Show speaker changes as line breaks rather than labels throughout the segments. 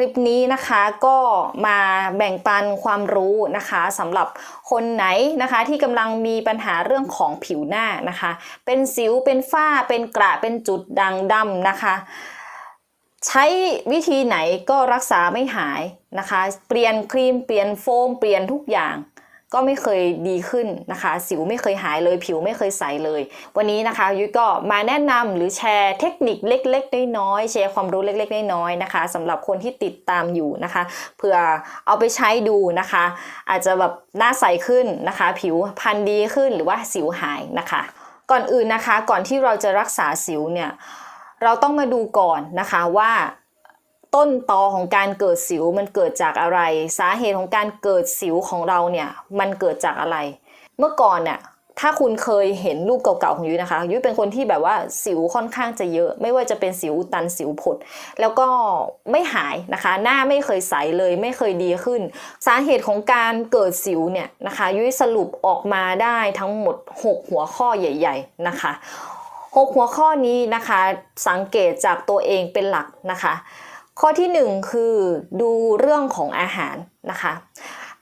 คลิปนี้นะคะก็มาแบ่งปันความรู้นะคะสำหรับคนไหนนะคะที่กำลังมีปัญหาเรื่องของผิวหน้านะคะ เป็นสิวเป็นฝ้าเป็นกระเป็นจุดด่างดำนะคะ ใช้วิธีไหนก็รักษาไม่หายนะคะ เปลี่ยนครีมเปลี่ยนโฟมเปลี่ยนทุกอย่าง ก็ไม่เคยดีขึ้นนะคะ สิวไม่เคยหายเลย ผิวไม่เคยใสเลย วันนี้นะคะยุ้ยก็มาแนะนำหรือแชร์เทคนิคเล็ก ๆ น้อยๆแชร์ความรู้เล็ก ๆ น้อยๆนะคะสำหรับคนที่ติดตามอยู่นะคะเพื่อเอาไปใช้ดูนะคะ อาจจะแบบหน้าใสขึ้นนะคะ ผิวพรรณดีขึ้นหรือว่าสิวหายนะคะ ก่อนอื่นนะคะ ก่อนที่เราจะรักษาสิวเนี่ยเราต้องมาดูก่อนนะคะว่า ต้นตอของการเกิดสิวมันเกิดจากอะไร สาเหตุของการเกิดสิวของเราเนี่ยมันเกิดจากอะไร เมื่อก่อนเนี่ยถ้าคุณเคยเห็นรูปเก่าๆของยุ้ยนะคะยุ้ยเป็นคนที่แบบว่าสิวค่อนข้างจะเยอะ ไม่ว่าจะเป็นสิวอุดตันสิวผด แล้วก็ไม่หายนะคะ หน้าไม่เคยใสเลยไม่เคยดีขึ้น สาเหตุของการเกิดสิวเนี่ยนะคะยุ้ยสรุปออกมาได้ทั้งหมด 6 หัวข้อใหญ่ ๆนะคะหกหัวข้อนี้นะคะสังเกตจากตัวเองเป็นหลักนะคะ ข้อที่หนึ่งคือดูเรื่องของอาหารนะคะ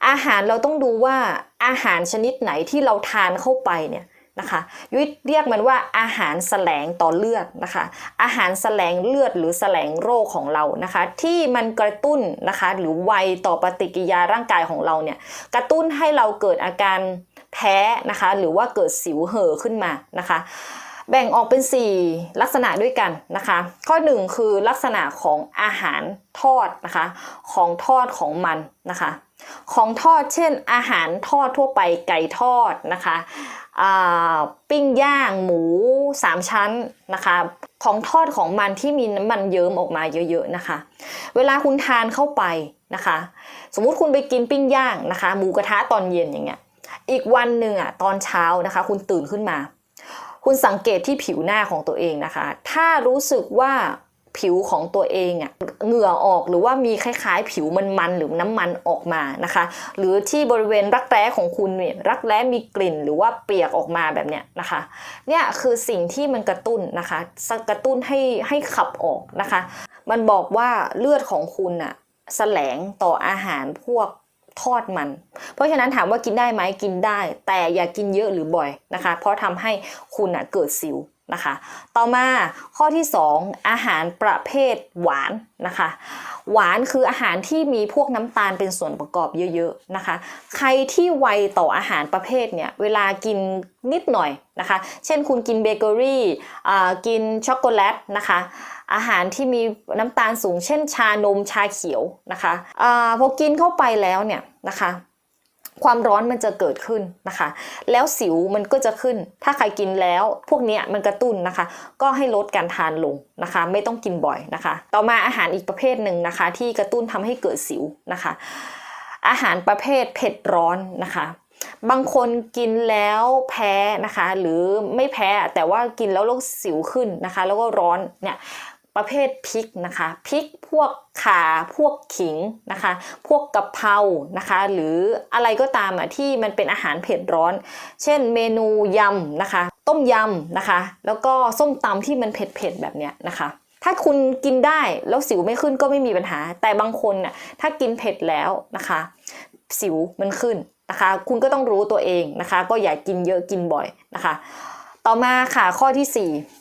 อาหารเราต้องดูว่าอาหารชนิดไหนที่เราทานเข้าไปเนี่ยนะคะยุ้ยเรียกมันว่าอาหารแสลงต่อเลือดนะคะ อาหารแสลงเลือดหรือแสลงโรคของเรานะคะ ที่มันกระตุ้นนะคะหรือไวต่อปฏิกิริยาร่างกายของเราเนี่ยกระตุ้นให้เราเกิดอาการแพ้นะคะ หรือว่าเกิดสิวเห่อขึ้นมานะคะ แบ่งออกเป็น 4 ลักษณะด้วยกันนะคะ ข้อ 1 คือลักษณะของอาหารทอดนะคะ ของทอดของมันนะคะ ของทอดเช่น อาหารทอดทั่วไปไก่ทอดนะคะปิ้งย่างหมู 3 ชั้นนะคะ ของทอดของมันที่มีน้ำมันเยิ้มออกมาเยอะๆนะคะ เวลาคุณทานเข้าไปนะคะ สมมุติคุณไปกินปิ้งย่างนะคะ หมูกระทะตอนเย็นอย่างเงี้ยอีกวันหนึ่งอะตอนเช้านะคะ คุณตื่นขึ้นมา คุณสังเกตที่ผิวหน้าของตัวเองนะคะ ถ้ารู้สึกว่าผิวของตัวเองอะเหงื่อออกหรือว่ามีคล้ายๆ ผิวมันๆหรือน้ำมันออกมานะคะ หรือที่บริเวณรักแร้ของคุณเนี่ยรักแร้มีกลิ่นหรือว่าเปียกออกมาแบบเนี้ยนะคะเนี่ยคือสิ่งที่มันกระตุ้นนะคะกระตุ้นให้ให้ขับออกนะคะ มันบอกว่าเลือดของคุณอะแสลงต่ออาหารพวก ทอดมัน เพราะฉะนั้นถามว่ากินได้ไหมกินได้ แต่อย่ากินเยอะหรือบ่อยนะคะ เพราะทำให้คุณอะเกิดสิว นะคะ ต่อมาข้อที่ 2 อาหารประเภทหวานนะคะ หวานคืออาหารที่มีพวกน้ำตาลเป็นส่วนประกอบเยอะๆนะคะ ใครที่ไวต่ออาหารประเภทเนี่ยเวลากินนิดหน่อยนะคะ เช่นคุณกินเบเกอรี่กินช็อกโกแลตนะคะอาหารที่มีน้ำตาลสูงเช่นชานมชาเขียวนะคะอพอกินเข้าไปแล้วเนี่ยนะคะ ความร้อนมันจะเกิดขึ้นนะคะ แล้วสิวมันก็จะขึ้น ถ้าใครกินแล้วพวกนี้มันกระตุ้นนะคะ ก็ให้ลดการทานลงนะคะ ไม่ต้องกินบ่อยนะคะ ต่อมาอาหารอีกประเภทหนึ่งนะคะ ที่กระตุ้นทำให้เกิดสิวนะคะ อาหารประเภทเผ็ดร้อนนะคะ บางคนกินแล้วแพ้นะคะ หรือไม่แพ้แต่ว่ากินแล้วโรคสิวขึ้นนะคะ แล้วก็ร้อนเนี่ย ประเภทพริกนะคะพริกพวกข่าพวกขิงนะคะ พวกกะเพรานะคะ หรืออะไรก็ตามอะที่มันเป็นอาหารเผ็ดร้อน เช่นเมนูยำนะคะ ต้มยำนะคะ แล้วก็ส้มตำที่มันเผ็ดๆแบบเนี้ยนะคะถ้าคุณกินได้แล้วสิวไม่ขึ้นก็ไม่มีปัญหา แต่บางคนน่ะถ้ากินเผ็ดแล้วนะคะ สิวมันขึ้นนะคะ คุณก็ต้องรู้ตัวเองนะคะ ก็อย่ากินเยอะกินบ่อยนะคะ ต่อมาค่ะข้อที่ 4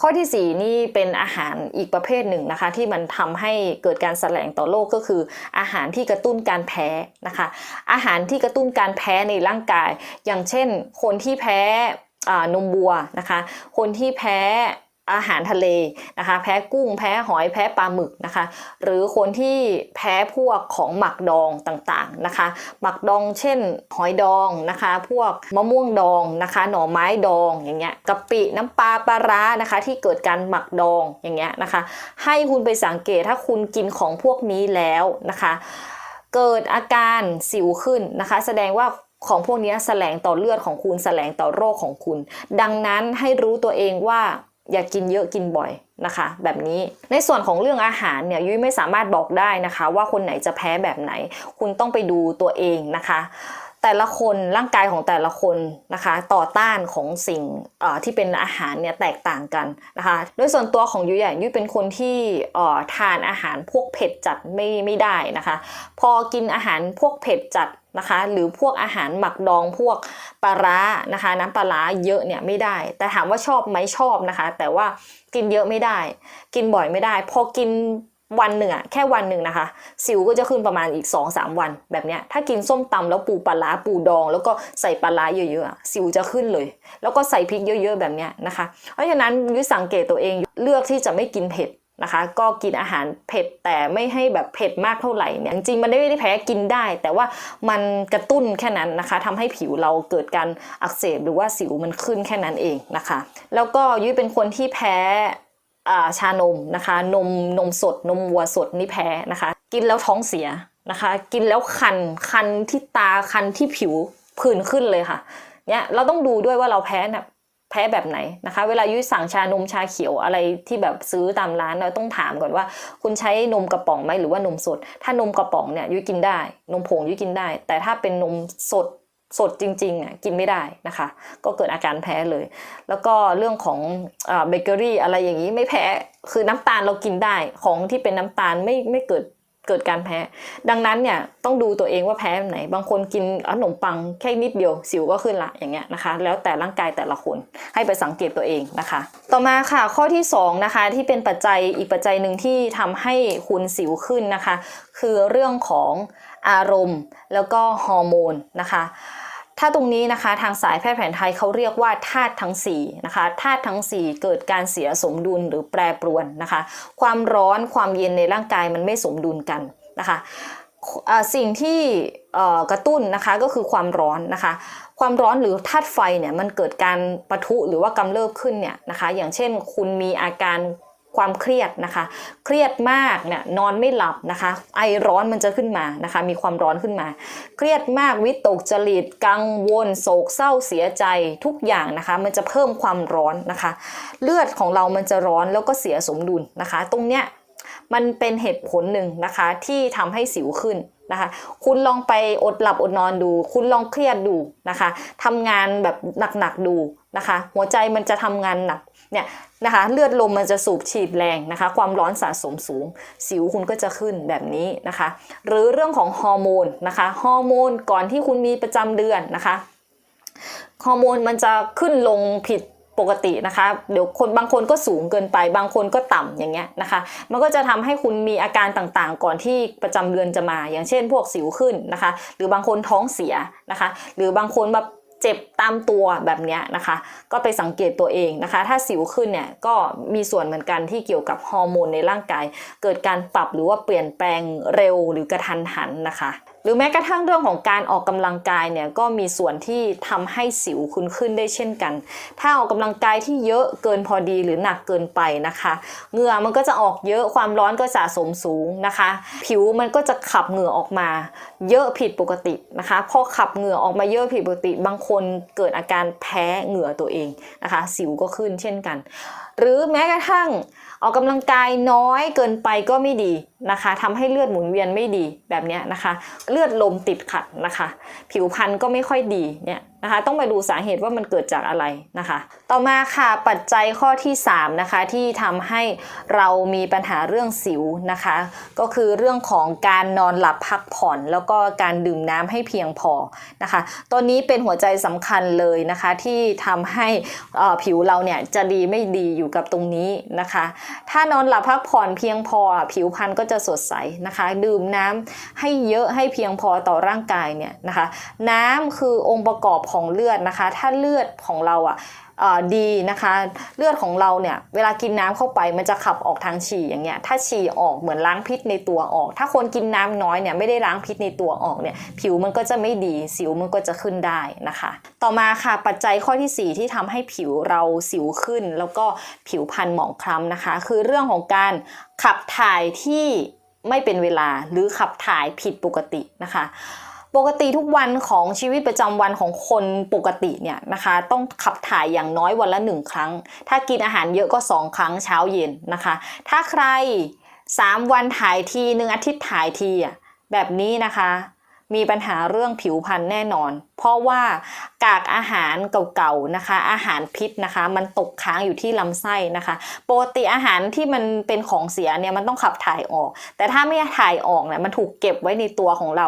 ข้อที่ 4 นี่เป็นอาหารอีกประเภทหนึ่งนะคะ ที่มันทำให้เกิดการแสลงต่อโรคก็คือ อาหารที่กระตุ้นการแพ้นะคะ อาหารที่กระตุ้นการแพ้ในร่างกาย อย่างเช่น คนที่แพ้อ่านมบัวนะคะ คนที่แพ้ อาหารทะเลนะคะ แพ้กุ้ง แพ้หอย แพ้ปลาหมึกนะคะ หรือคนที่แพ้พวกของหมักดองต่างๆนะคะ หมักดองเช่น หอยดองนะคะ พวกมะม่วงดองนะคะ หน่อไม้ดองอย่างเงี้ยกะปิน้ำปลาปลาร้านะคะ ที่เกิดการหมักดองอย่างเงี้ยนะคะ ให้คุณไปสังเกตถ้าคุณกินของพวกนี้แล้วนะคะ เกิดอาการสิวขึ้นนะคะ แสดงว่าของพวกนี้แสลงต่อเลือดของคุณแสลงต่อโรคของคุณ ดังนั้นให้รู้ตัวเองว่า อย่ากินเยอะกินบ่อยนะคะ แบบนี้ในส่วนของเรื่องอาหารเนี่ยยุ้ยไม่สามารถบอกได้นะคะ ว่าคนไหนจะแพ้แบบไหน คุณต้องไปดูตัวเองนะคะ แต่ละคนร่างกายของแต่ละคนนะคะ ต่อต้านของสิ่งที่เป็นอาหารเนี่ยแตกต่างกันนะคะโดยส่วนตัวของยุ้ยอะยุ้ยเป็นคนที่ทานอาหารพวกเผ็ดจัดไม่ไม่ได้นะคะ พอกินอาหารพวกเผ็ดจัด นะคะ หรือพวกอาหารหมักดองพวกปลาร้านะคะ น้ำปลาร้าเยอะเนี่ยไม่ได้ แต่ถามว่าชอบไหมชอบนะคะ แต่ว่ากินเยอะไม่ได้ กินบ่อยไม่ได้ พอกินวันหนึ่งอะแค่วันหนึ่งนะคะ สิวก็จะขึ้นประมาณอีก 2-3 วันแบบเนี้ยถ้ากินส้มตำแล้วปูปลาร้าปูดอง แล้วก็ใส่ปลาร้าเยอะๆสิวจะขึ้นเลย แล้วก็ใส่พริกเยอะ ๆ แบบเนี้ยนะคะ เพราะฉะนั้นยุ้ยสังเกตตัวเองเลือกที่จะไม่กินเผ็ด นะคะ ก็กินอาหารเผ็ดแต่ไม่ให้แบบเผ็ดมากเท่าไหร่เนี่ยจริงๆมันไม่ได้แพ้กินได้ แต่ว่ามันกระตุ้นแค่นั้นนะคะทำให้ผิวเราเกิดการอักเสบหรือว่าสิวมันขึ้นแค่นั้นเองนะคะ แล้วก็ยุ้ยเป็นคนที่แพ้ชานมนะคะ นมนมสด นมวัวสดนี่แพ้นะคะ กินแล้วท้องเสียนะคะ กินแล้วคันคันที่ตาคันที่ผิวผื่นขึ้นเลยค่ะเนี่ยเราต้องดูด้วยว่าเราแพ้เนี่ย แพ้แบบไหนนะคะ เวลายุ้ยสั่งชานมชาเขียวอะไรที่แบบซื้อตามร้านเราต้องถามก่อนว่า คุณใช้นมกระป๋องไหมหรือว่านมสด ถ้านมกระป๋องเนี่ยยุ้ยกินได้ นมผงยุ้ยกินได้ แต่ถ้าเป็นนมสดสดจริงๆอะกินไม่ได้นะคะ ก็เกิดอาการแพ้เลย แล้วก็เรื่องของเบเกอรี่อะไรอย่างนี้ไม่แพ้คือน้ำตาลเรากินได้ของที่เป็นน้ำตาลไม่ไม่เกิด เกิดการแพ้ ดังนั้นเนี่ยต้องดูตัวเองว่าแพ้แบบไหน บางคนกินขนมปังแค่นิดเดียวสิวก็ขึ้นละอย่างเงี้ยนะคะ แล้วแต่ร่างกายแต่ละคนให้ไปสังเกตตัวเองนะคะ ต่อมาค่ะข้อที่สองนะคะที่เป็นปัจจัยอีกปัจจัยหนึ่งที่ทำให้คุณสิวขึ้นนะคะ คือเรื่องของอารมณ์แล้วก็ฮอร์โมนนะคะ ถ้าตรงนี้นะคะทางสายแพทย์แผนไทยเขาเรียกว่าธาตุทั้ง4นะคะธาตุทั้ง 4 เกิดการเสียสมดุลหรือแปรปรวนนะคะ ความร้อนความเย็นในร่างกายมันไม่สมดุลกันนะคะสิ่งที่กระตุ้นนะคะก็คือความร้อนนะคะ ความร้อนหรือธาตุไฟเนี่ยมันเกิดการปะทุหรือว่ากำเริบขึ้นเนี่ยนะคะ อย่างเช่นคุณมีอาการ ความเครียดนะคะ เครียดมากเนี่ยนอนไม่หลับนะคะ ไอร้อนมันจะขึ้นมานะคะ มีความร้อนขึ้นมา เครียดมากวิตกจริตกังวล โศกเศร้าเสียใจทุกอย่างนะคะ มันจะเพิ่มความร้อนนะคะ เลือดของเรามันจะร้อนแล้วก็เสียสมดุลนะคะ ตรงเนี้ยมันเป็นเหตุผลหนึ่งนะคะที่ทำให้สิวขึ้นนะคะ คุณลองไปอดหลับอดนอนดู คุณลองเครียดดูนะคะทำงานแบบหนักๆดูนะคะ หัวใจมันจะทำงานหนัก เนี่ยนะคะเลือดลมมันจะสูบฉีดแรงนะคะ ความร้อนสะสมสูง สิวคุณก็จะขึ้นแบบนี้นะคะ หรือเรื่องของฮอร์โมนนะคะฮอร์โมนก่อนที่คุณมีประจำเดือนนะคะฮอร์โมนมันจะขึ้นลงผิดปกตินะคะ เดี๋ยวคนบางคนก็สูงเกินไป บางคนก็ต่ำอย่างเงี้ยนะคะ มันก็จะทำให้คุณมีอาการต่างๆ ก่อนที่ประจำเดือนจะมา อย่างเช่น พวกสิวขึ้นนะคะ หรือบางคนท้องเสียนะคะ หรือบางคนแบบ เจ็บตามตัวแบบนี้นะคะ ก็ไปสังเกตตัวเองนะคะ ถ้าสิวขึ้นเนี่ยก็มีส่วนเหมือนกันที่เกี่ยวกับฮอร์โมนในร่างกาย เกิดการปรับหรือว่าเปลี่ยนแปลงเร็วหรือกระทันหันนะคะหรือแม้กระทั่งเรื่องของการออกกำลังกายเนี่ยก็มีส่วนที่ทำให้สิวคุณขึ้นได้เช่นกัน ถ้าออกกำลังกายที่เยอะเกินพอดีหรือหนักเกินไปนะคะ เหงื่อมันก็จะออกเยอะความร้อนก็สะสมสูงนะคะ ผิวมันก็จะขับเหงื่อออกมา เยอะผิดปกตินะคะ พอขับเหงื่อออกมาเยอะผิดปกติ บางคนเกิดอาการแพ้เหงื่อตัวเองนะคะ สิวก็ขึ้นเช่นกัน หรือแม้กระทั่งออกกำลังกายน้อยเกินไปก็ไม่ดี นะคะทำให้เลือดหมุนเวียนไม่ดีแบบนี้นะคะ เลือดลมติดขัดนะคะ ผิวพรรณก็ไม่ค่อยดีเนี่ย นะคะต้องไปดูสาเหตุว่ามันเกิดจากอะไรนะคะ ต่อมาค่ะปัจจัยข้อที่ 3 นะคะ ที่ทำให้เรามีปัญหาเรื่องสิวนะคะ ก็คือเรื่องของการนอนหลับพักผ่อน แล้วก็การดื่มน้ำให้เพียงพอนะคะตัวนี้เป็นหัวใจสำคัญเลยนะคะที่ทำให้อ่อผิวเราเนี่ยจะดีไม่ดีอยู่กับตรงนี้นะคะ ถ้านอนหลับพักผ่อนเพียงพอผิวพรรณก็จะสดใสนะคะ ดื่มน้ำให้เยอะให้เพียงพอต่อร่างกายเนี่ยนะคะ น้ำคือองค์ประกอบของเลือดนะคะ ถ้าเลือดของเราอะเอ่อดีนะคะ เลือดของเราเนี่ยเวลากินน้ำเข้าไปมันจะขับออกทางฉี่อย่างเงี้ยถ้าฉี่ออกเหมือนล้างพิษในตัวออก ถ้าคนกินน้ำน้อยเนี่ยไม่ได้ล้างพิษในตัวออกเนี่ยผิวมันก็จะไม่ดีสิวมันก็จะขึ้นได้นะคะ ต่อมาค่ะปัจจัยข้อที่ 4 ที่ทำให้ผิวเราสิวขึ้น แล้วก็ผิวพรรณหมองคล้ำนะคะ คือเรื่องของการขับถ่ายที่ไม่เป็นเวลาหรือขับถ่ายผิดปกตินะคะ ปกติทุกวันของชีวิตประจำวันของคนปกติเนี่ยนะคะ ต้องขับถ่ายอย่างน้อยวันละหนึ่งครั้ง ถ้ากินอาหารเยอะก็สองครั้งเช้าเย็นนะคะ ถ้าใคร 3 วันถ่ายทีหนึ่งอาทิตย์ถ่ายทีอะแบบนี้นะคะ มีปัญหาเรื่องผิวพรรณแน่นอน เพราะว่ากากอาหารเก่าๆนะคะ อาหารพิษนะคะ มันตกค้างอยู่ที่ลำไส้นะคะปกติอาหารที่มันเป็นของเสียเนี่ยมันต้องขับถ่ายออก แต่ถ้าไม่ถ่ายออกเนี่ยมันถูกเก็บไว้ในตัวของเรา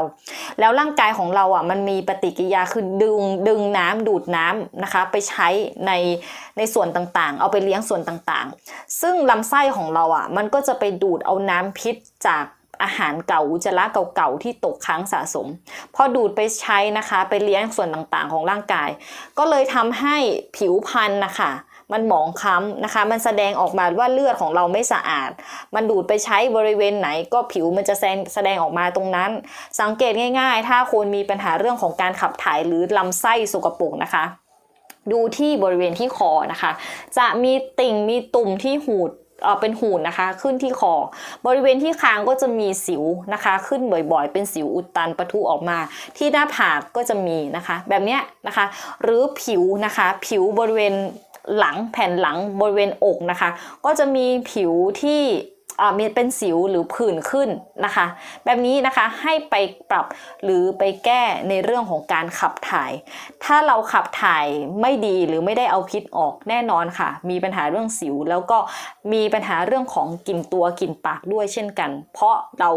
แล้วร่างกายของเราอะมันมีปฏิกิริยาคือดึงดึงน้ำดูดน้ำนะคะ ไปใช้ในในส่วนต่างๆ เอาไปเลี้ยงส่วนต่างๆ ซึ่งลำไส้ของเราอะมันก็จะไปดูดเอาน้ำพิษจาก อาหารเก่าอุจจาระเก่าๆที่ตกค้างสะสม พอดูดไปใช้นะคะ ไปเลี้ยงส่วนต่างๆของร่างกาย ก็เลยทำให้ผิวพรรณนะคะมันหมองคล้ำนะคะ มันแสดงออกมาว่าเลือดของเราไม่สะอาด มันดูดไปใช้บริเวณไหน ก็ผิวมันจะแสดงออกมาตรงนั้น สังเกตง่าย ๆ ถ้าคนมีปัญหาเรื่องของการขับถ่ายหรือลำไส้สกปรกนะคะ ดูที่บริเวณที่คอนะคะ จะมีติ่งมีตุ่มที่หูด เออเป็นหูนะคะ ขึ้นที่คอบริเวณที่คางก็จะมีสิวนะคะ ขึ้นบ่อยๆ เป็นสิวอุดตันปะทุออกมา ที่หน้าผากก็จะมีนะคะ แบบนี้นะคะ หรือผิวนะคะ ผิวบริเวณหลังแผ่นหลังบริเวณอกนะคะ ก็จะมีผิวที่ เมีเป็นสิวหรือผื่นขึ้นนะคะ แบบนี้นะคะให้ไปปรับหรือไปแก้ในเรื่องของการขับถ่าย ถ้าเราขับถ่ายไม่ดีหรือไม่ได้เอาพิษออกแน่นอนค่ะ มีปัญหาเรื่องสิวแล้วก็มีปัญหาเรื่องของกลิ่นตัวกลิ่นปากด้วยเช่นกัน เพราะเรา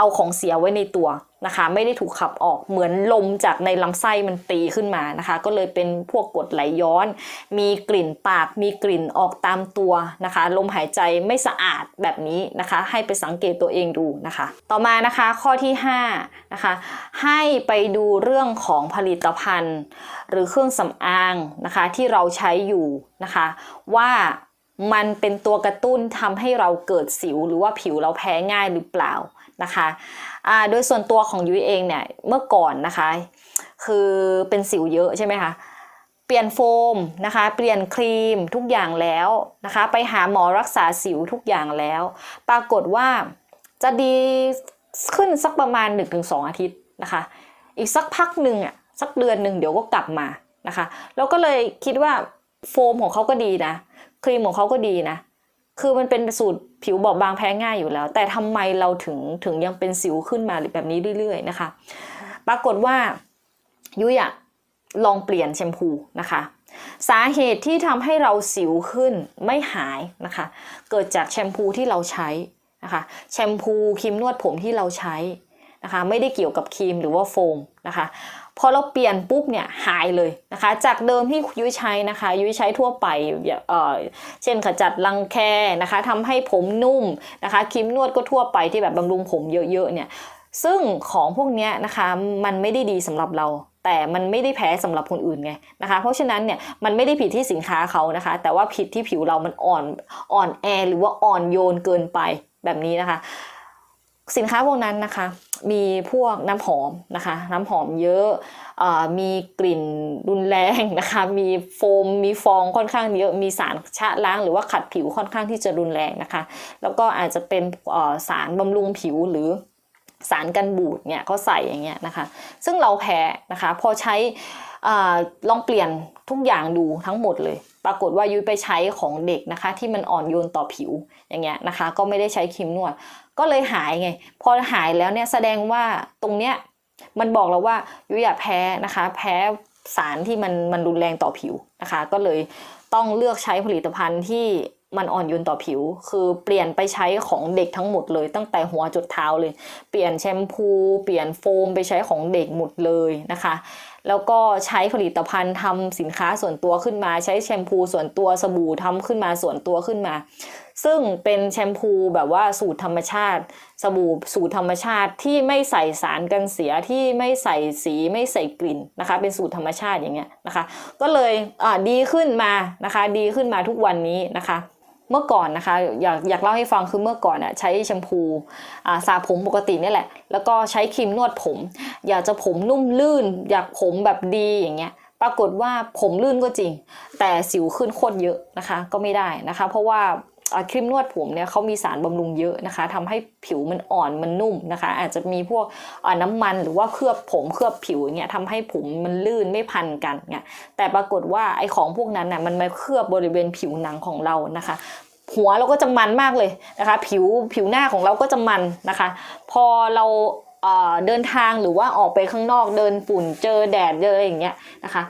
เอาของเสียไว้ในตัวนะคะ ไม่ได้ถูกขับออกเหมือนลมจากในลำไส้มันตีขึ้นมานะคะ ก็เลยเป็นพวกกรดไหลย้อน มีกลิ่นปาก มีกลิ่นออกตามตัวนะคะ ลมหายใจไม่สะอาดแบบนี้นะคะ ให้ไปสังเกตตัวเองดูนะคะ ต่อมานะคะข้อที่5นะคะให้ไปดูเรื่องของผลิตภัณฑ์ หรือเครื่องสำอางนะคะที่เราใช้อยู่นะคะว่า มันเป็นตัวกระตุ้นทำให้เราเกิดสิว หรือว่าผิวเราแพ้ง่ายหรือเปล่านะคะอ่าโดยส่วนตัวของยุ้ยเองเนี่ยเมื่อก่อนนะคะ คือเป็นสิวเยอะใช่ไหมคะเปลี่ยนโฟมนะคะ เปลี่ยนครีมทุกอย่างแล้วนะคะ ไปหาหมอรักษาสิวทุกอย่างแล้ว ปรากฏว่าจะดีขึ้นสักประมาณ 1-2 อาทิตย์นะคะ อีกสักพักหนึ่งอะสักเดือนหนึ่งเดี๋ยวก็กลับมานะคะ แล้วก็เลยคิดว่าโฟมของเขาก็ดีนะ ครีมของเขาก็ดีนะ คือมันเป็นสูตรผิวบอบบางแพ้ง่ายอยู่แล้ว แต่ทำไมเราถึงถึงยังเป็นสิวขึ้นมาแบบนี้เรื่อย ๆ นะคะ ปรากฏว่ายุยอะลองเปลี่ยนแชมพูนะคะ สาเหตุที่ทำให้เราสิวขึ้นไม่หายนะคะ เกิดจากแชมพูที่เราใช้นะคะ แชมพูครีมนวดผมที่เราใช้ นะคะไม่ได้เกี่ยวกับครีมหรือว่าโฟมนะคะพอเราเปลี่ยนปุ๊บเนี่ยหายเลยนะคะ จากเดิมที่ยุ้ยใช้นะคะ ยุ้ยใช้ทั่วไปเเช่นขจัดรังแคนะคะทำให้ผมนุ่มนะคะครีมนวดก็ทั่วไปที่แบบบำรุงผมเยอะๆเนี่ยซึ่งของพวกเนี้ยนะคะมันไม่ได้ดีสำหรับเรา แต่มันไม่ได้แพ้สำหรับคนอื่นไงนะคะ เพราะฉะนั้นเนี่ยมันไม่ได้ผิดที่สินค้าเขานะคะ แต่ว่าผิดที่ผิวเรามันอ่อนอ่อนแอหรือว่าอ่อนโยนเกินไปแบบนี้นะคะ สินค้าพวกนั้นนะคะ มีพวกน้ำหอมนะคะ น้ำหอมเยอะออมีกลิ่นรุนแรงนะคะ มีโฟม มีฟองค่อนข้างเยอะ มีสารชะล้างหรือว่าขัดผิวค่อนข้างที่จะรุนแรงนะคะ แล้วก็อาจจะเป็นสารบำรุงผิวหรือสารกันบูดเนี่ยเขาใส่อย่างเงี้ยนะคะ ซึ่งเราแพ้นะคะ พอใช้ ลองเปลี่ยนทุกอย่างดูทั้งหมดเลย ปรากฏว่ายุ้ยไปใช้ของเด็กนะคะ ที่มันอ่อนโยนต่อผิวอย่างเงี้ยนะคะ ก็ไม่ได้ใช้ครีมนวด ก็เลยหายไง พอหายแล้วเนี่ยแสดงว่าตรงเนี้ยมันบอกเราว่ายุ้ยอย่าแพ้นะคะ แพ้สารที่มันมันรุนแรงต่อผิวนะคะ ก็เลยต้องเลือกใช้ผลิตภัณฑ์ที่มันอ่อนโยนต่อผิว คือเปลี่ยนไปใช้ของเด็กทั้งหมดเลย ตั้งแต่หัวจดเท้าเลย เปลี่ยนแชมพู เปลี่ยนโฟมไปใช้ของเด็กหมดเลยนะคะ แล้วก็ใช้ผลิตภัณฑ์ทำสินค้าส่วนตัวขึ้นมา ใช้แชมพูส่วนตัวสบู่ทำขึ้นมาส่วนตัวขึ้นมา ซึ่งเป็นแชมพูแบบว่าสูตรธรรมชาติ สบู่สูตรธรรมชาติที่ไม่ใส่สารกันเสียที่ไม่ใส่สีไม่ใส่กลิ่นนะคะ เป็นสูตรธรรมชาติอย่างเงี้ยนะคะ ก็เลยอ่าดีขึ้นมานะคะ ดีขึ้นมาทุกวันนี้นะคะ เมื่อก่อนนะคะอยากอยากเล่าให้ฟังคือเมื่อก่อนอะใช้แชมพูอ่าสระผมปกตินี่แหละ แล้วก็ใช้ครีมนวดผม อยากจะผมนุ่มลื่น อยากผมแบบดีอย่างเงี้ยปรากฏว่าผมลื่นก็จริง แต่สิวขึ้นโคตรเยอะนะคะก็ไม่ได้นะคะ เพราะว่า ครีมนวดผมเนี่ยเขามีสารบำรุงเยอะนะคะทำให้ผิวมันอ่อนมันนุ่มนะคะ อาจจะมีพวกน้ำมันหรือว่าเคลือบผมเคลือบผิวอย่างเงี้ยทำให้ผมมันลื่นไม่พันกันเงี้ยแต่ปรากฏว่าไอ้ของพวกนั้นน่ะมันมาเคลือบบริเวณผิวหนังของเรานะคะหัวเราก็จะมันมากเลยนะคะ ผิวผิวหน้าของเราก็จะมันนะคะ พอเราเอ่อเดินทางหรือว่าออกไปข้างนอกเดินฝุ่นเจอแดดเจออะไรอย่างเงี้ยนะคะ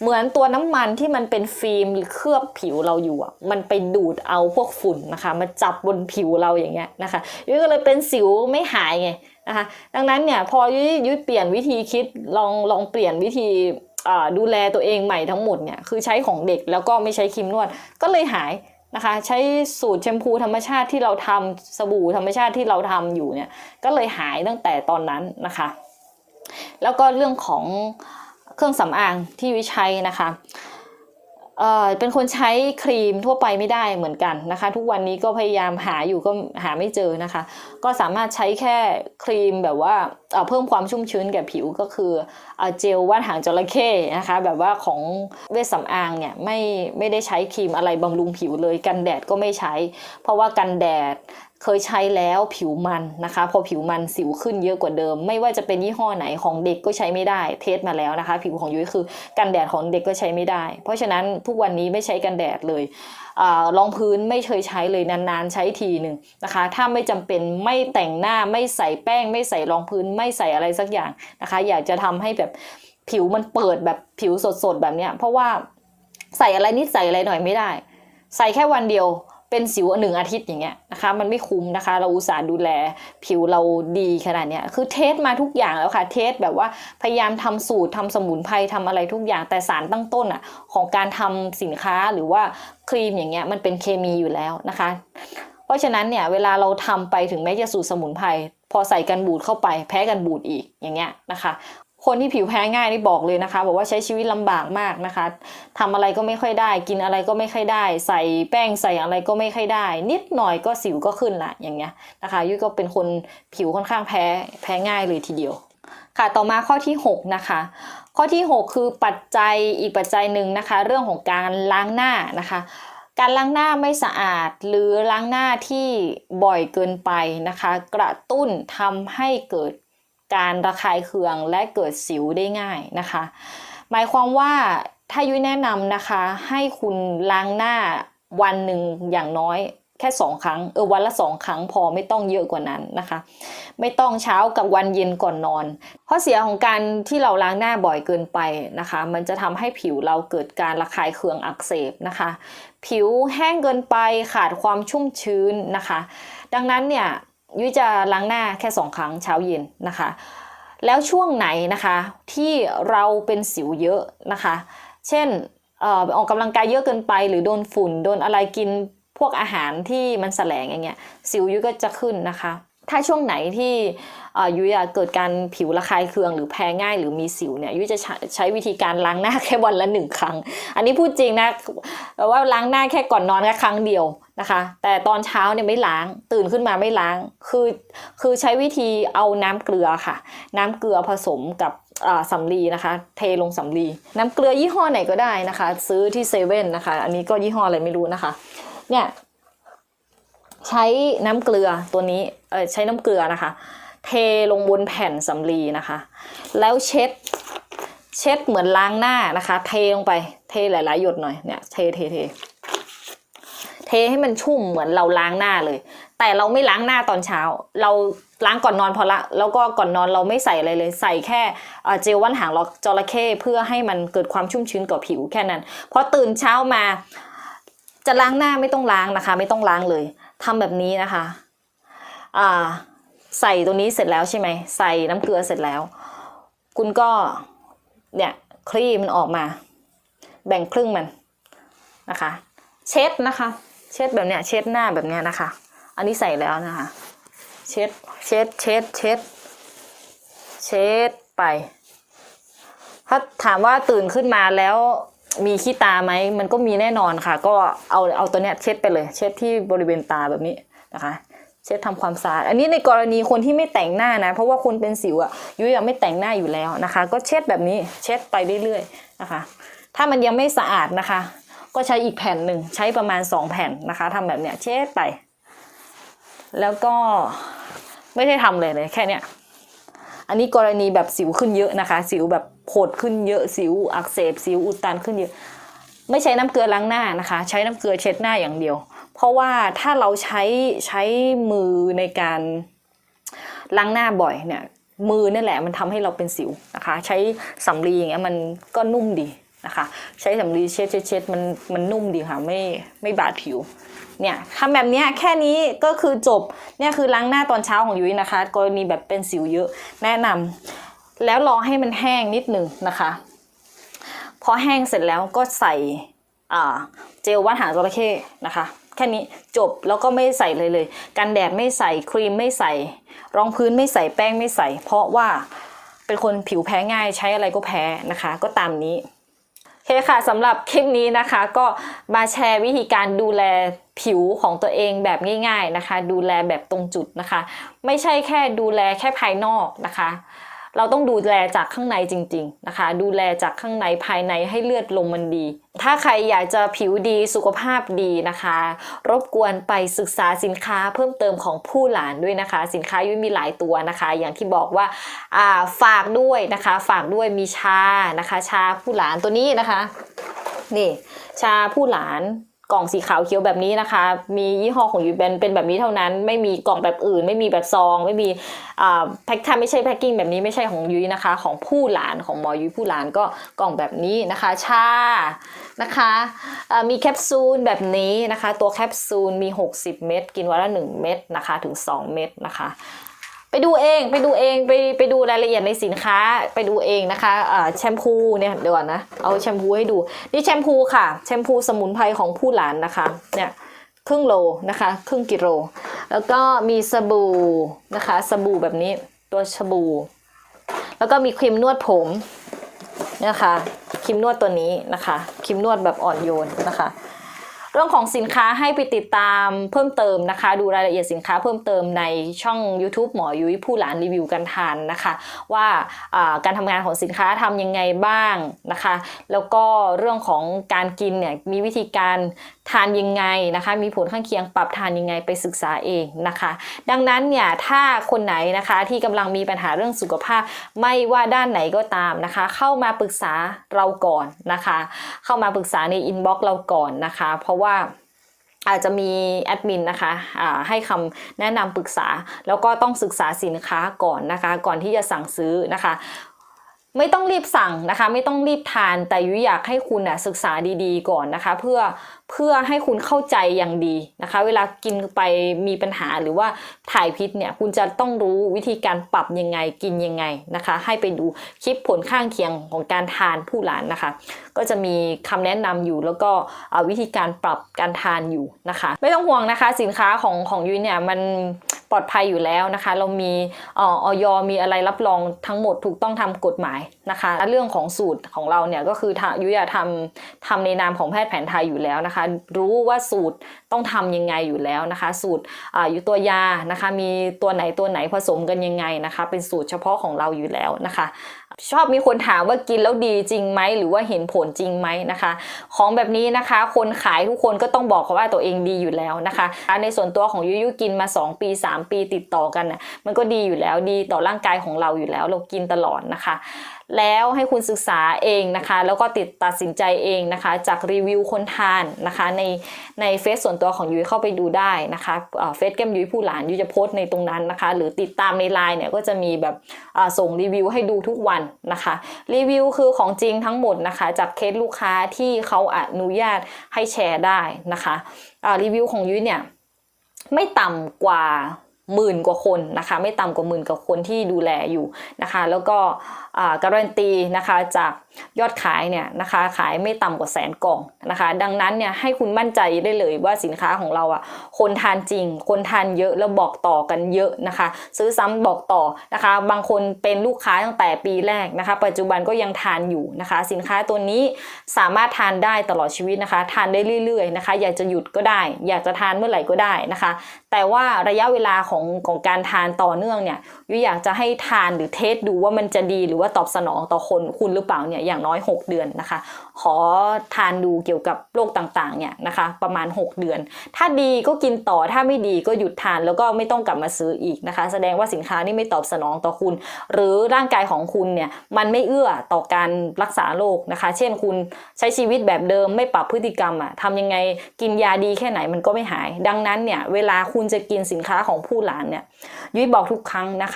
เหมือนตัวน้ำมันที่มันเป็นฟิล์มเคลือบผิวเราอยู่อะมันไปดูดเอาพวกฝุ่นนะคะมาจับบนผิวเราอย่างเงี้ยนะคะยุ้ยก็เลยเป็นสิวไม่หายไงนะคะดังนั้นเนี่ยพอยุ้ยยุ้ยเปลี่ยนวิธีคิดลองลองเปลี่ยนวิธีดูแลตัวเองใหม่ทั้งหมดเนี่ยคือใช้ของเด็กแล้วก็ไม่ใช้ครีมนวดก็เลยหายนะคะใช้สูตรแชมพูธรรมชาติที่เราทำสบู่ธรรมชาติที่เราทำอยู่เนี่ยก็เลยหายตั้งแต่ตอนนั้นนะคะ แล้วก็เรื่องของ เครื่องสำอางที่วิใช้นะคะเอ่อเป็นคนใช้ครีมทั่วไปไม่ได้เหมือนกันนะคะ ทุกวันนี้ก็พยายามหาอยู่ก็หาไม่เจอนะคะ ก็สามารถใช้แค่ครีมแบบว่าเอ่อเพิ่มความชุ่มชื้นแก่ผิวก็คือเอ่อเจลว่านหางจระเข้นะคะ แบบว่าของเวชสำอางเนี่ยไม่ไม่ได้ใช้ครีมอะไรบำรุงผิวเลยกันแดดก็ไม่ใช้ เพราะว่ากันแดด เคยใช้แล้วผิวมันนะคะ พอผิวมันสิวขึ้นเยอะกว่าเดิม ไม่ว่าจะเป็นยี่ห้อไหนของเด็กก็ใช้ไม่ได้เทสมาแล้วนะคะ ผิวของยุ้ยคือกันแดดของเด็กก็ใช้ไม่ได้ เพราะฉะนั้นทุกวันนี้ไม่ใช้กันแดดเลยรองพื้นไม่เคยใช้เลยนานๆ ใช้ทีหนึ่งนะคะ ถ้าไม่จำเป็นไม่แต่งหน้าไม่ใส่แป้ง ไม่ใส่รองพื้นไม่ใส่อะไรสักอย่างนะคะ อยากจะทำให้แบบผิวมันเปิดแบบผิวสดๆแบบเนี้ยเพราะว่าใส่อะไรนิดใส่อะไรหน่อยไม่ได้ ใส่แค่วันเดียว เป็นสิวหนึ่งอาทิตย์อย่างเงี้ยนะคะ มันไม่คุ้มนะคะ เราอุตส่าห์ดูแลผิวเราดีขนาดเนี้ยคือเทสมาทุกอย่างแล้วค่ะ เทสแบบว่าพยายามทำสูตรทำสมุนไพรทำอะไรทุกอย่างแต่สารตั้งต้นอะของการทำสินค้าหรือว่าครีมอย่างเงี้ยมันเป็นเคมีอยู่แล้วนะคะ เพราะฉะนั้นเนี่ยเวลาเราทำไปถึงแม้จะสูตรสมุนไพรพอใส่กันบูดเข้าไปแพ้กันบูดอีกอย่างเงี้ยนะคะ คนที่ผิวแพ้ง่ายนี่บอกเลยนะคะ บอกว่าใช้ชีวิตลำบากมากนะคะทำอะไรก็ไม่ค่อยได้ กินอะไรก็ไม่ค่อยได้ ใส่แป้งใส่อะไรก็ไม่ค่อยได้ นิดหน่อยก็สิวก็ขึ้นละอย่างเงี้ยนะคะยุ้ยก็เป็นคนผิวค่อนข้างแพ้แพ้ง่ายเลยทีเดียว ค่ะต่อมาข้อที่ 6 นะคะข้อที่ 6 คือปัจจัยอีกปัจจัยหนึ่งนะคะ เรื่องของการล้างหน้านะคะ การล้างหน้าไม่สะอาดหรือล้างหน้าที่บ่อยเกินไปนะคะ กระตุ้นทำให้เกิด การระคายเคืองและเกิดสิวได้ง่ายนะคะ หมายความว่าถ้ายุ้ยแนะนำนะคะ ให้คุณล้างหน้าวันหนึ่งอย่างน้อยแค่สองครั้งเออวันละสองครั้งพอไม่ต้องเยอะกว่านั้นนะคะ ไม่ต้องเช้ากับวันเย็นก่อนนอนเพราะเสียของการที่เราล้างหน้าบ่อยเกินไปนะคะ มันจะทำให้ผิวเราเกิดการระคายเคืองอักเสบนะคะ ผิวแห้งเกินไปขาดความชุ่มชื้นนะคะ ดังนั้นเนี่ย ยุ้ยจะล้างหน้าแค่สองครั้งเช้าเย็นนะคะ แล้วช่วงไหนนะคะที่เราเป็นสิวเยอะนะคะ เช่นออออกกำลังกายเยอะเกินไป หรือโดนฝุ่นโดนอะไรกินพวกอาหารที่มันแสลงอย่างเงี้ยสิวยุ้ยก็จะขึ้นนะคะ ถ้าช่วงไหนที่เอ่อยุ้ยเกิดการผิวระคายเคืองหรือแพ้ง่ายหรือมีสิวเนี่ยยุ้ยจะใช้ใช้วิธีการล้างหน้าแค่วันละหนึ่งครั้ง อันนี้พูดจริงนะว่าล้างหน้าแค่ก่อนนอนแค่ครั้งเดียวนะคะ แต่ตอนเช้าเนี่ยไม่ล้างตื่นขึ้นมาไม่ล้าง คือคือใช้วิธีเอาน้ำเกลือค่ะ น้ำเกลือผสมกับสำลีนะคะ เทลงสำลีน้ำเกลือยี่ห้อไหนก็ได้นะคะ ซื้อที่เซเว่นนะคะ อันนี้ก็ยี่ห้ออะไรไม่รู้นะคะเนี่ย ใช้น้ำเกลือตัวนี้เออใช้น้ำเกลือนะคะ เทลงบนแผ่นสำลีนะคะ แล้วเช็ด เช็ดเหมือนล้างหน้านะคะ เทลงไปเทหลายๆหยดหน่อยเนี่ยเทเทเทเทให้มันชุ่มเหมือนเราล้างหน้าเลย แต่เราไม่ล้างหน้าตอนเช้า เราล้างก่อนนอนพอละแล้วก็ก่อนนอนเราไม่ใส่อะไรเลย ใส่แค่เอ่อเจลว่านหางจระเข้เพื่อให้มันเกิดความชุ่มชื้นกับผิวแค่นั้นพอตื่นเช้ามา จะล้างหน้าไม่ต้องล้างนะคะ ไม่ต้องล้างเลย ทำแบบนี้นะคะอ่าใส่ตัวนี้เสร็จแล้วใช่ไหมใส่น้ำเกลือเสร็จแล้ว คุณก็เนี่ยคลี่มันออกมา แบ่งครึ่งมันนะคะ เช็ดนะคะ เช็ดแบบเนี้ยเช็ดหน้าแบบเนี้ยนะคะ อันนี้ใส่แล้วนะคะ เช็ดเช็ดเช็ดเช็ดเช็ดไป ถ้าถามว่าตื่นขึ้นมาแล้ว มีขี้ตาไหมมันก็มีแน่นอนค่ะ ก็เอาเอาตัวเนี้ยเช็ดไปเลย เช็ดที่บริเวณตาแบบนี้นะคะ เช็ดทำความสะอาดอันนี้ในกรณีคนที่ไม่แต่งหน้านะ เพราะว่าคนเป็นสิวอะยุ้ยยังไม่แต่งหน้าอยู่แล้วนะคะ ก็เช็ดแบบนี้เช็ดไปเรื่อยๆนะคะ ถ้ามันยังไม่สะอาดนะคะ ก็ใช้อีกแผ่นหนึ่งใช้ประมาณสองแผ่นนะคะทำแบบเนี้ยเช็ดไป แล้วก็ไม่ได้ทำเลยเลยแค่เนี้ย อันนี้กรณีแบบสิวขึ้นเยอะนะคะ สิวแบบโผดขึ้นเยอะสิวอักเสบ สิวอุดตันขึ้นเยอะ ไม่ใช้น้ำเกลือล้างหน้านะคะ ใช้น้ำเกลือเช็ดหน้าอย่างเดียว เพราะว่าถ้าเราใช้ใช้มือในการล้างหน้าบ่อยเนี่ยมือนี่แหละมันทำให้เราเป็นสิวนะคะ ใช้สำลีอย่างเงี้ยมันก็นุ่มดีนะคะ ใช้สำลีเช็ดเช็ดเช็ดมันมันนุ่มดีค่ะไม่ไม่บาดผิว เนี่ยทำแบบนี้แค่นี้ก็คือจบเนี่ยคือล้างหน้าตอนเช้าของยุ้ยนะคะ กรณีแบบเป็นสิวเยอะแนะนำแล้วรอให้มันแห้งนิดหนึ่งนะคะ พอแห้งเสร็จแล้วก็ใส่อ่าเจลวัดหางจระเข้นะคะ แค่นี้จบแล้วก็ไม่ใส่เลยเลยกันแดดไม่ใส่ครีมไม่ใส่ รองพื้นไม่ใส่แป้งไม่ใส่ เพราะว่าเป็นคนผิวแพ้ง่ายใช้อะไรก็แพ้นะคะ ก็ตามนี้ เคค่ะสำหรับคลิปนี้นะคะก็มาแชร์วิธีการดูแลผิวของตัวเองแบบง่าย ๆนะคะ ดูแลแบบตรงจุดนะคะ ไม่ใช่แค่ดูแลแค่ภายนอกนะคะ เราต้องดูแลจากข้างในจริง ๆนะคะ ดูแลจากข้างในภายในให้เลือดลมมันดี ถ้าใครอยากจะผิวดีสุขภาพดีนะคะ รบกวนไปศึกษาสินค้าเพิ่มเติมของผู้หลานด้วยนะคะ สินค้ายุ้ยมีหลายตัวนะคะ อย่างที่บอกว่าอ่าฝากด้วยนะคะ ฝากด้วยมีชานะคะ ชาผู้หลานตัวนี้นะคะ นี่ ชาผู้หลาน กล่องสีขาวเขียวแบบนี้นะคะ มียี่ห้อของยูแบนเป็นแบบนี้เท่านั้น ไม่มีกล่องแบบอื่น ไม่มีแบบซอง ไม่มีแพ็คถ้าไม่ใช่แพ็คกิ้งแบบนี้ไม่ใช่ของยุ้ยนะคะ ของผู้หลานของหมอยุ้ยผู้หลานก็กล่องแบบนี้นะคะ ชา นะคะมีแคปซูลแบบนี้นะคะ ตัวแคปซูลมี 60 เม็ดกินวันละ 1 เม็ดนะคะถึง 2 เม็ดนะคะ ดูเองไปดูเองไปไปดูรายละเอียดในสินค้าไปดูเองนะคะแชมพูเนี่ยเดี๋ยวก่อนนะเอาแชมพูให้ดูนี่แชมพูค่ะแชมพูสมุนไพรของผู้หลานนะคะเนี่ยครึ่งโลนะคะครึ่งกิโลแล้วก็มีสบู่นะคะสบู่แบบนี้ตัวสบู่แล้วก็มีครีมนวดผมนะคะครีมนวดตัวนี้นะคะครีมนวดแบบอ่อนโยนนะคะ เรื่องของสินค้าให้ไปติดตามเพิ่มเติมนะคะ ดูรายละเอียดสินค้าเพิ่มเติมในช่อง YouTube หมอยุ้ยผู้หลานรีวิวกันทานนะคะ ว่าอ่าการทำงานของสินค้าทำยังไงบ้างนะคะ แล้วก็เรื่องของการกินเนี่ยมีวิธีการ ทานยังไงนะคะ มีผลข้างเคียงปรับทานยังไงไปศึกษาเองนะคะ ดังนั้นเนี่ยถ้าคนไหนนะคะที่กำลังมีปัญหาเรื่องสุขภาพ ไม่ว่าด้านไหนก็ตามนะคะ เข้ามาปรึกษาเราก่อนนะคะ เข้ามาปรึกษาในอินบ็อกซ์เราก่อนนะคะ เพราะว่าอาจจะมีแอดมินนะคะให้คำแนะนำปรึกษา แล้วก็ต้องศึกษาสินค้าก่อนนะคะ ก่อนที่จะสั่งซื้อนะคะ ไม่ต้องรีบสั่งนะคะ ไม่ต้องรีบทานแต่ยุ้ยอยากให้คุณน่ะศึกษาดีๆ ก่อนนะคะ เพื่อเพื่อให้คุณเข้าใจอย่างดีนะคะ เวลากินไปมีปัญหาหรือว่าถ่ายพิษเนี่ยคุณจะต้องรู้วิธีการปรับยังไงกินยังไงนะคะ ให้ไปดูคลิปผลข้างเคียงของการทานผู้หลานนะคะ ก็จะมีคำแนะนำอยู่แล้วก็วิธีการปรับการทานอยู่นะคะ ไม่ต้องห่วงนะคะ สินค้าของของยุ้ยเนี่ยมัน ปลอดภัยอยู่แล้วนะคะ เรามีออยมีอะไรรับรองทั้งหมดถูกต้องทำกฎหมายนะคะและเรื่องของสูตรของเราเนี่ยก็คือยุยาทำทำในนามของแพทย์แผนไทยอยู่แล้วนะคะ รู้ว่าสูตรต้องทำยังไงอยู่แล้วนะคะ สูตรออยู่ตัวยานะคะ มีตัวไหนตัวไหนผสมกันยังไงนะคะ เป็นสูตรเฉพาะของเราอยู่แล้วนะคะ ชอบมีคนถามว่ากินแล้วดีจริงไหมหรือว่าเห็นผลจริงไหมนะคะ ของแบบนี้นะคะ คนขายทุกคนก็ต้องบอกเขาว่าตัวเองดีอยู่แล้วนะคะ ในส่วนตัวของยุยุกินมา 2 ปี 3 ปีติดต่อกันน่ะมันก็ดีอยู่แล้วดีต่อร่างกายของเราอยู่แล้ว เรากินตลอดนะคะ แล้วให้คุณศึกษาเองนะคะ แล้วก็ติดตัดสินใจเองนะคะ จากรีวิวคนทานนะคะในในเฟซส่วนตัวของยุ้ยเข้าไปดูได้นะคะเฟซแก้มยุ้ยผู้หลานยุ้ยจะโพสต์ในตรงนั้นนะคะ หรือติดตามในไลน์เนี่ยก็จะมีแบบส่งรีวิวให้ดูทุกวันนะคะ รีวิวคือของจริงทั้งหมดนะคะ จากเคสลูกค้าที่เขาอนุญาตให้แชร์ได้นะคะรีวิวของยุ้ยเนี่ยไม่ต่ำกว่า หมื่นกว่าคนนะคะไม่ต่ำกว่าหมื่นกว่าคนที่ดูแลอยู่นะคะ แล้วก็การันตีนะคะจาก ยอดขายเนี่ยนะคะขายไม่ต่ำกว่าแสนกล่องนะคะ ดังนั้นเนี่ยให้คุณมั่นใจได้เลยว่าสินค้าของเราอะคนทานจริง คนทานเยอะแล้วบอกต่อกันเยอะนะคะ ซื้อซ้ำบอกต่อนะคะ บางคนเป็นลูกค้าตั้งแต่ปีแรกนะคะ ปัจจุบันก็ยังทานอยู่นะคะ สินค้าตัวนี้สามารถทานได้ตลอดชีวิตนะคะ ทานได้เรื่อยๆนะคะ อยากจะหยุดก็ได้ อยากจะทานเมื่อไหร่ก็ได้นะคะ แต่ว่าระยะเวลาของของการทานต่อเนื่องเนี่ยยุยอยากจะให้ทานหรือเทสดูว่ามันจะดีหรือว่าตอบสนองต่อคนคุณหรือเปล่าเนี่ยอย่างน้อย 6 เดือนนะคะ ขอทานดูเกี่ยวกับโรคต่างๆเนี่ยนะคะประมาณ 6 เดือน ถ้าดีก็กินต่อถ้าไม่ดีก็หยุดทานแล้วก็ไม่ต้องกลับมาซื้ออีกนะคะ แสดงว่าสินค้านี่ไม่ตอบสนองต่อคุณ หรือร่างกายของคุณเนี่ยมันไม่เอื้อต่อการรักษาโรคนะคะ เช่นคุณใช้ชีวิตแบบเดิมไม่ปรับพฤติกรรมอะทำยังไงกินยาดีแค่ไหนมันก็ไม่หาย ดังนั้นเนี่ยเวลาคุณจะกินสินค้าของผู้หลานเนี่ยยุ้ยบอกทุกครั้งนะคะ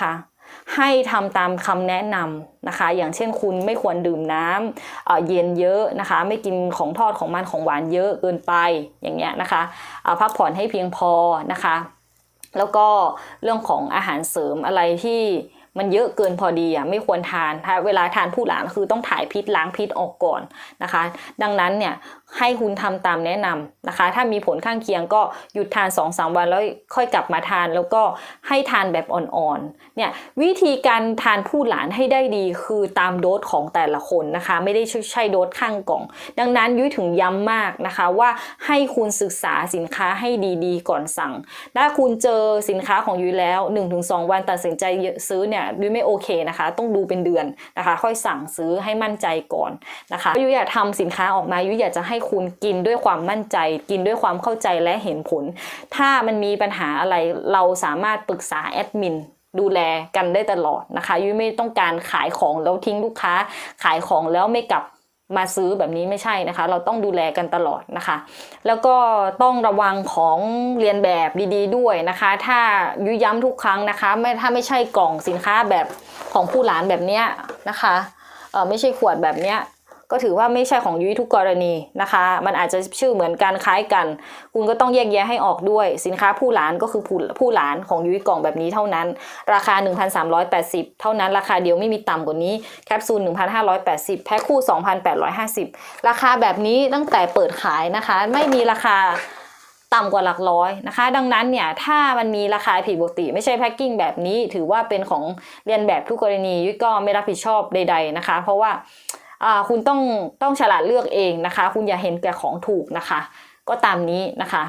ให้ทำตามคำแนะนำนะคะ อย่างเช่นคุณไม่ควรดื่มน้ำเอ่อเย็นเยอะนะคะ ไม่กินของทอดของมันของหวานเยอะเกินไปอย่างเงี้ยนะคะพักผ่อนให้เพียงพอนะคะ แล้วก็เรื่องของอาหารเสริมอะไรที่มันเยอะเกินพอดีอะไม่ควรทานถ้าเวลาทานผู้หลานคือต้องถ่ายพิษล้างพิษออกก่อนนะคะ ดังนั้นเนี่ย ให้คุณทำตามแนะนำนะคะ ถ้ามีผลข้างเคียงก็หยุดทาน2-3วันแล้วค่อยกลับมาทานแล้วก็ให้ทานแบบอ่อนๆเนี่ยวิธีการทานผู้หลานให้ได้ดีคือตามโดสของแต่ละคนนะคะ ไม่ได้ใช่โดสข้างกล่อง ดังนั้นยุ้ยถึงย้ำมากนะคะว่าให้คุณศึกษาสินค้าให้ดีๆ ก่อนสั่ง ถ้าคุณเจอสินค้าของยุ้ยแล้ว 1-2 วันตัดสินใจซื้อเนี่ยยุ้ยไม่โอเคนะคะ ต้องดูเป็นเดือนนะคะ ค่อยสั่งซื้อให้มั่นใจก่อนนะคะยุ้ยอยากทำสินค้าออกมายุ้ยอยากจะให้คุณกินด้วยความมั่นใจ กินด้วยความเข้าใจและเห็นผล ถ้ามันมีปัญหาอะไรเราสามารถปรึกษาแอดมินดูแลกันได้ตลอดนะคะยุ้ยไม่ต้องการขายของแล้วทิ้งลูกค้า ขายของแล้วไม่กลับมาซื้อแบบนี้ไม่ใช่นะคะ เราต้องดูแลกันตลอดนะคะ แล้วก็ต้องระวังของเรียนแบบดีๆ ด้วยนะคะ ถ้ายุยย้ำทุกครั้งนะคะ ไม่ถ้าไม่ใช่กล่องสินค้าแบบของผู้หลานแบบเนี้ยนะคะเออไม่ใช่ขวดแบบเนี้ย ก็ถือว่าไม่ใช่ของยุ้ยทุกกรณีนะคะ มันอาจจะชื่อเหมือนกันคล้ายกัน คุณก็ต้องแยกแยะให้ออกด้วย สินค้าผู้หลานก็คือผู้ผู้หลานของยุ้ยกล่องแบบนี้เท่านั้น ราคา 1,380 เท่านั้นราคาเดียวไม่มีต่ำกว่านี้แคปซูล 1,580 แพ็คคู่ 2,850 ราคาแบบนี้ตั้งแต่เปิดขายนะคะ ไม่มีราคาต่ำกว่าหลักร้อยนะคะ ดังนั้นเนี่ยถ้ามันมีราคาผิดปกติ ไม่ใช่แพ็คกิ้งแบบนี้ ถือว่าเป็นของเรียนแบบทุกกรณียุ้ยก็ไม่รับผิดชอบใด ๆนะคะ เพราะว่า คุณต้องต้องฉลาดเลือกเองนะคะ คุณอย่าเห็นแก่ของถูกนะคะ ก็ตามนี้นะคะ